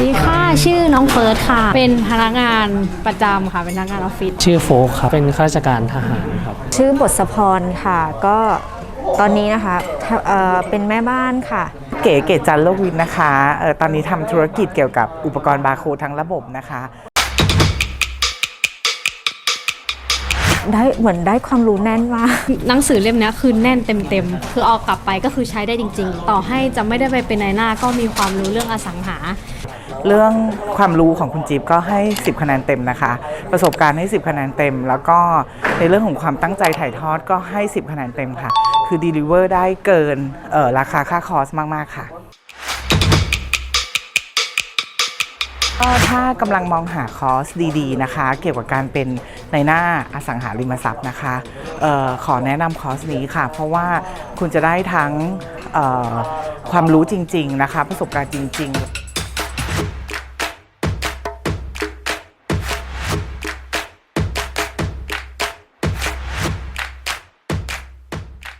ดีค่ะ ชื่อน้องเฟิร์สค่ะ เป็นพนักงานประจำค่ะ เป็นพนักงานออฟฟิศ ชื่อโฟกครับ เป็นข้าราชการทหารครับ ชื่อบทสพรค่ะ ก็ตอนนี้นะคะเอ่อเป็นแม่บ้านค่ะ เก๋เก๋จันทร์โลกวินนะคะเออตอนนี้ทำธุรกิจเกี่ยวกับอุปกรณ์บาร์โค้ดทั้งระบบนะคะ ได้เหมือนได้ความรู้แน่นมาก หนังสือเล่มเนี้ยคือแน่นเต็มๆ คือเอากลับไปก็คือใช้ได้จริง ๆ ต่อให้จะไม่ได้ไปเป็นนายหน้าก็มีความรู้เรื่องอสังหา เรื่องความรู้ของคุณจิ๊บก็ให้ 10 คะแนนเต็มนะคะ ประสบการณ์ให้ 10 คะแนนเต็ม แล้วก็ในเรื่องของความตั้งใจถ่ายทอดก็ให้ 10 คะแนนเต็มค่ะ คือ deliver ได้เกินเอ่อราคาค่าคอร์สมากๆค่ะ ก็ถ้ากำลังมองหาคอร์สดีๆนะคะ เกี่ยวกับการเป็นในหน้าอสังหาริมทรัพย์นะคะออขอแนะนำคอร์สนี้ค่ะ เพราะว่าคุณจะได้ทั้งความรู้จริง ๆ นะคะ ประสบการณ์จริง ๆ